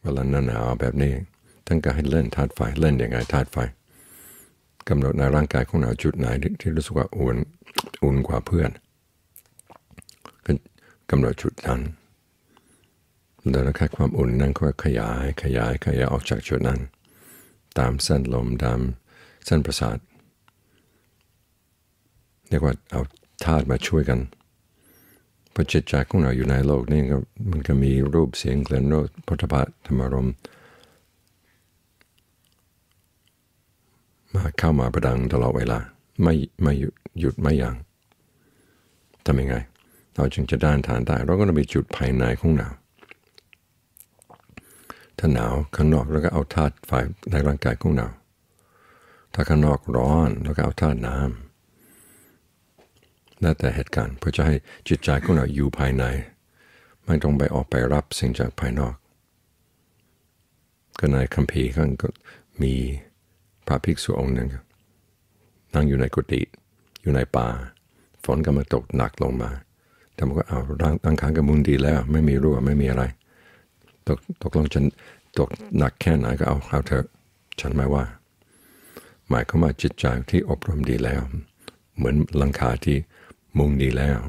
เวลาหนาหนาวแบบนี้ท่านก็ให้เล่นธาตุไฟเล่นอยังไงธาตุไฟกำหนดในร่างกายของเราจุดไหนที่รู้สึกว่าอุ่นอุ่นกว่าเพื่อนก็กำหนดจุดนั้นแล้วแค่ความอุ่นนั้นก็ขยายขยายขยายออกจากจุดนั้น ตามเส้นลมตามเส้นประสาทเรียกว่าเอาธาตุมาช่วยกัน พระจิตใจของเราอยู่ในโลกนี้ก็มันก็มีรูปเสียงกลิ่นรสพุทธะธรรมรมมาเข้ามาประดังตลอดเวลา ไม่ไม่หยุดไม่ยัง้งทำยังไง เราจึงจะด้านทานได้เราก็ต้องมีจุดภายในของเราถ้าหนาวข้างนอกแล้วก็เอาธาตุไฟในร่างกายของเราถ้าข้างนอกร้อนแล้วก็เอาธาตุน้ำ แล้วแต่เหตุการณ์เพื่อจะให้จิตใจของเราอยู่ภายใน ไม่ต้องไปออกไปรับสิ่งจากภายนอก ก็ในคัมภีร์ก็มีพระภิกษุองค์หนึ่งนั่งอยู่ในกุฏิอยู่ในป่า ฝนก็มาตกหนักลงมาแต่มันก็เอาร่างตั้งขางกับมุนดีแล้ว ไม่มีรั่วไม่มีอะไร ตกตกลงฉันตกหนักแค่ไหนก็เอาเอาเถอะฉันไม่ว่า หมายความาจิตใจที่อบรมดีแล้ว เหมือนลังคาที่ มุงดีแล้ว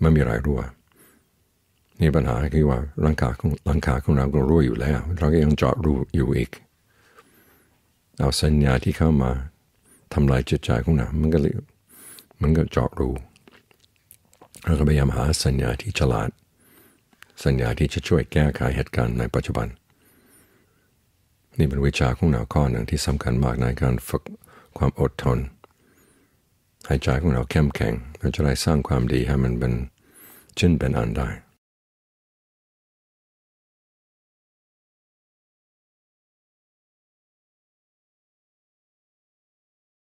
ไม่มีอะไรรั่วนี่ปัญหาคือว่าลังคาของลังคาของเราก็รั่วอยู่แล้ว เราก็ยังเจาะรูอยู่อีก เอาสัญญาที่เข้ามาทำลายจิตใจของเรา มันก็เมันก็เจาะรูเราก็พยายามหาสัญญาที่ฉลาด สัญญาที่จะช่วยแก้ไขเหตุการณ์ในปัจจุบัน นี่เป็นวิชาของเราข้อหนึ่งที่สำคัญมากในการฝึกความอดทนให้ใจของเราเข้มแข็ง เราจะได้สร้างความดีให้มันเป็นชิ้นเป็นอันได้